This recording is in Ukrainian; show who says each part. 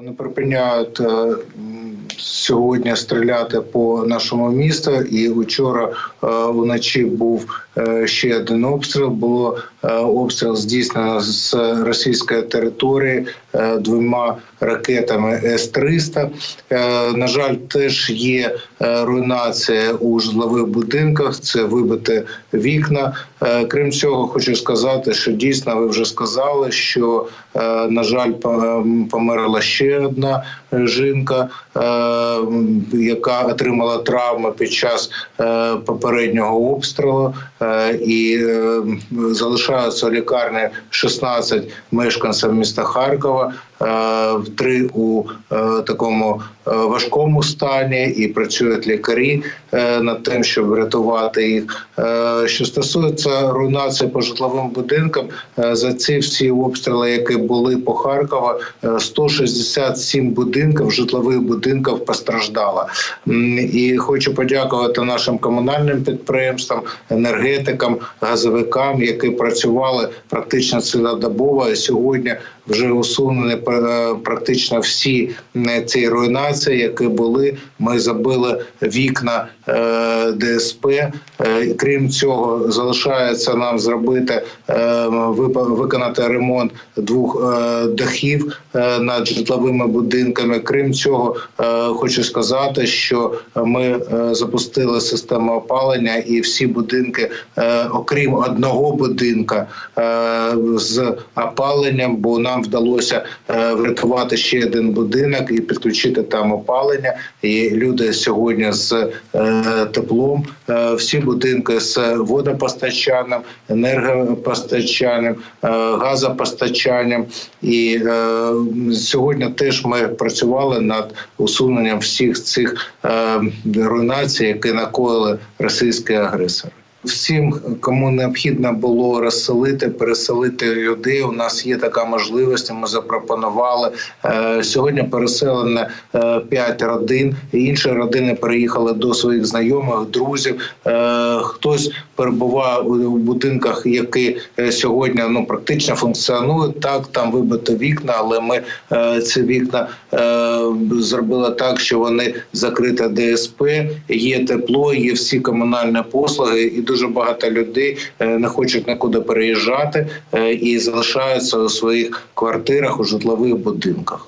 Speaker 1: Вони припиняють е, сьогодні стріляти по нашому місту. І вчора е, вночі був е, ще один обстріл. Було обстріл здійснено з російської території е, двома ракетами С-300. Е, На жаль, теж є е, руйнація у житлових будинках. Це вибите вікна. Е, Крім цього, хочу сказати, що дійсно ви вже сказали, що е, на жаль, померла ще одна е, жінка, е, яка отримала травми під час е, попереднього обстрілу, Е, і е, в лікарні 16 мешканців міста Харкова. е, Три у е, такому е, важкому стані, і працюють лікарі над тим, щоб врятувати їх. Що стосується руйнації по житловим будинкам, за ці всі обстріли, які були по Харкову, е, 167 будинків, житлових будинків постраждало. І хочу подякувати нашим комунальним підприємствам, енергетикам, газовикам, які працювали практично цілодобово. І сьогодні вже усунені е, практично всі ці руйнації, які були. Ми забили вікна е, ДСП. Е, Крім цього, залишається нам зробити виконати ремонт двох дахів над житловими будинками. Крім цього, хочу сказати, що ми запустили систему опалення, і всі будинки, окрім одного будинка, е, з опаленням, бо нам вдалося е, врятувати ще один будинок і підключити там опалення. І люди сьогодні з е, теплом, всі будинки з водопостачанням, енергопостачанням, газопостачанням. І сьогодні теж ми працювали над усуненням всіх цих руйнацій, які накоїли російські агресори. Всім, кому необхідно було розселити, переселити людей. У нас є така можливість. Ми запропонували Е, сьогодні. Переселено е, п'ять родин. Інші родини переїхали до своїх знайомих, друзів. Е, Хтось перебуває у будинках, які сьогодні ну практично функціонують. Так там вибито вікна, але ми ці вікна зробили так, що вони закриті ДСП, є тепло, є всі комунальні послуги, і дуже багато людей е, не хочуть нікуди переїжджати е, і залишаються у своїх квартирах у житлових будинках.